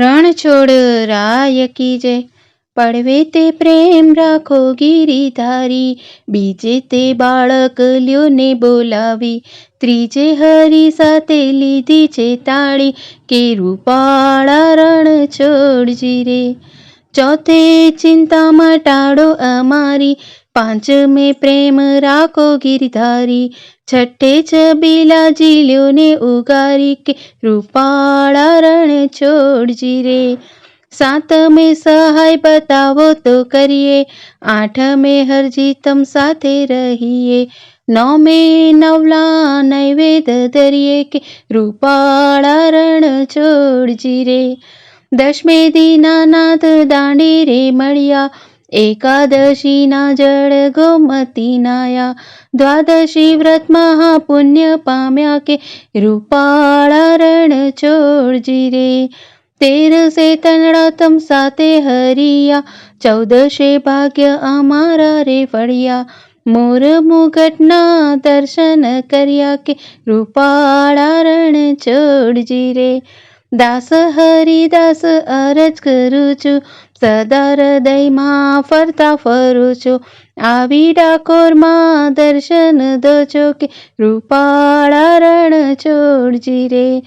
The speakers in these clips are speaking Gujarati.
રણછોડ રાય કી જય. પડવે તે પ્રેમ રાખો ગિરિધારી, બીજે તે બાળક લ્યોને બોલાવી. ત્રીજે હરી સાથે લીધી છે તાળી, કે રૂપાળા રણ છોડજી રે ચોથે ચિંતા મટાડો અમારી પાંચમે પ્રેમ રાખો ગિરધારી, છઠ્ઠે છબીલા જીલ્યોને ઉગારી કે રૂપાળા રણ છોડજી રે. સાતમે સહાય બતાવો તો કરીએ, આઠમે હરજી તમ સાથે રહીએ, નવમે નવલા નૈવેદ ધરીએ કે રૂપાળા રણ છોડજી રે. દશમે દીનાનાથ દાંડી રે મળ્યા એકાદશીના જળ ગોમતી નાયા દ્વાદશી વ્રત મહાપુણ્ય પામ્યા કે રૂપાળા રણ છોડજી રે તેરસે તનડા તમ સાતે હરિયા ચૌદશે ભાગ્ય અમારા રે ફળ્યા મોર મુગટના દર્શન કર્યા કે રૂપાળા રણ છોડજી રે દાસ હરિદાસ અરજ કરું છું. સદા હૃદયમાં ફરતા ફરું છું. આવી ડાકોરમાં દર્શન દો છો કે રૂપાળા રણ છોડજી રે.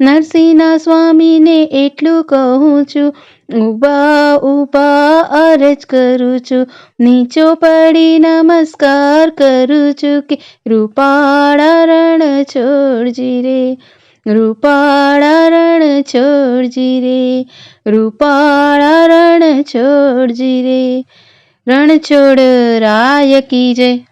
નરસિંહના સ્વામીને એટલું કહું છું. ઊભા ઊભા અરજ કરું છું. નીચો પડી નમસ્કાર કરું છું કે રૂપાળા રણ છોડજી રે. રૂપાળા રણ છોડજી રે રૂપાળા રણ છોડજી રે. રણ છોડ રાય કી જય.